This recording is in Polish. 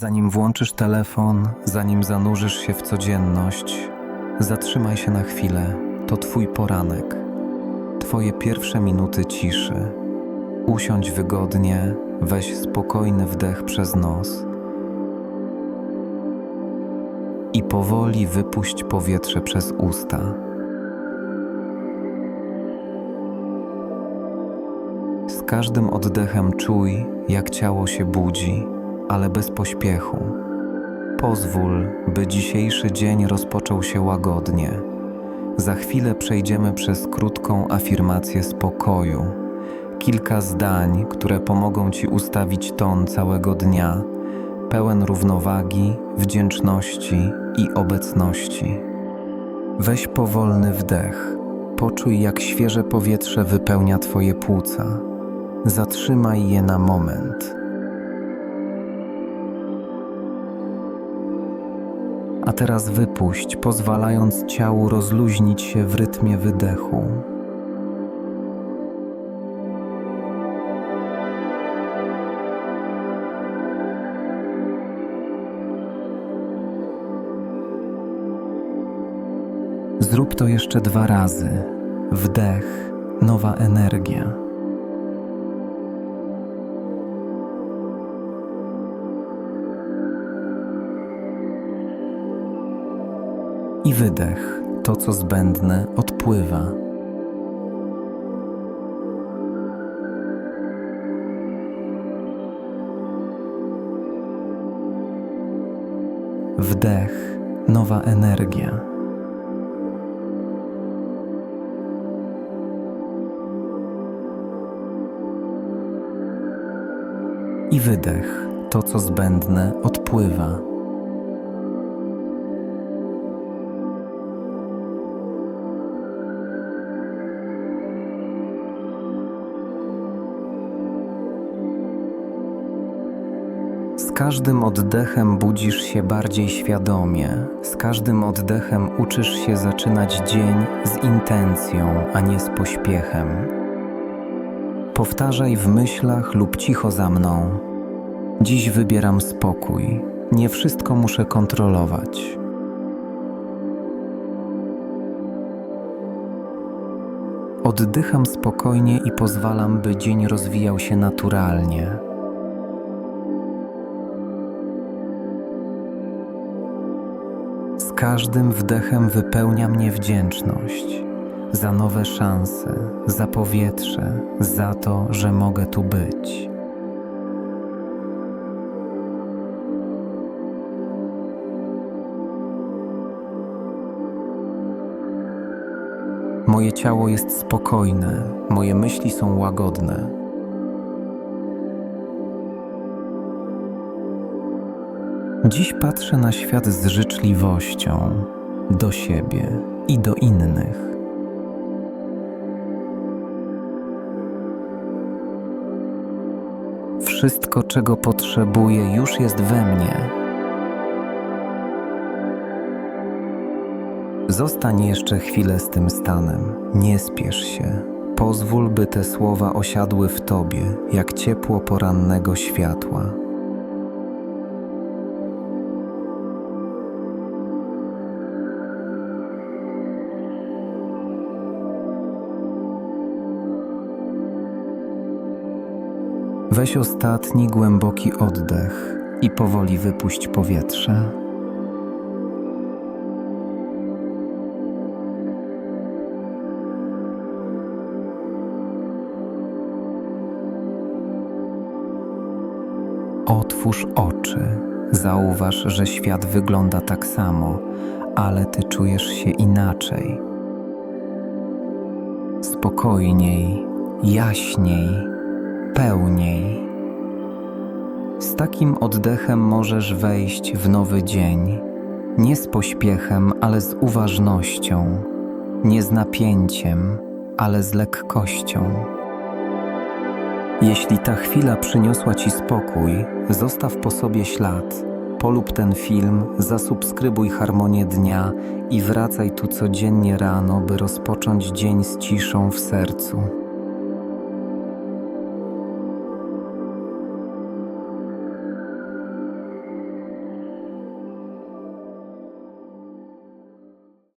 Zanim włączysz telefon, zanim zanurzysz się w codzienność, zatrzymaj się na chwilę. To Twój poranek, Twoje pierwsze minuty ciszy. Usiądź wygodnie, weź spokojny wdech przez nos i powoli wypuść powietrze przez usta. Z każdym oddechem czuj, jak ciało się budzi, ale bez pośpiechu. Pozwól, by dzisiejszy dzień rozpoczął się łagodnie. Za chwilę przejdziemy przez krótką afirmację spokoju. Kilka zdań, które pomogą Ci ustawić ton całego dnia, pełen równowagi, wdzięczności i obecności. Weź powolny wdech. Poczuj, jak świeże powietrze wypełnia Twoje płuca. Zatrzymaj je na moment. A teraz wypuść, pozwalając ciału rozluźnić się w rytmie wydechu. Zrób to jeszcze dwa razy. Wdech, nowa energia. I wydech, to co zbędne, odpływa. Wdech, nowa energia. I wydech, to co zbędne, odpływa. Z każdym oddechem budzisz się bardziej świadomie. Z każdym oddechem uczysz się zaczynać dzień z intencją, a nie z pośpiechem. Powtarzaj w myślach lub cicho za mną. Dziś wybieram spokój. Nie wszystko muszę kontrolować. Oddycham spokojnie i pozwalam, by dzień rozwijał się naturalnie. Każdym wdechem wypełnia mnie wdzięczność za nowe szanse, za powietrze, za to, że mogę tu być. Moje ciało jest spokojne, moje myśli są łagodne. Dziś patrzę na świat z życzliwością do siebie i do innych. Wszystko, czego potrzebuję, już jest we mnie. Zostań jeszcze chwilę z tym stanem. Nie spiesz się. Pozwól, by te słowa osiadły w tobie, jak ciepło porannego światła. Weź ostatni głęboki oddech i powoli wypuść powietrze. Otwórz oczy. Zauważ, że świat wygląda tak samo, ale ty czujesz się inaczej. Spokojniej, jaśniej, pełniej. Z takim oddechem możesz wejść w nowy dzień, nie z pośpiechem, ale z uważnością, nie z napięciem, ale z lekkością. Jeśli ta chwila przyniosła Ci spokój, zostaw po sobie ślad. Polub ten film, zasubskrybuj harmonię dnia i wracaj tu codziennie rano, by rozpocząć dzień z ciszą w sercu.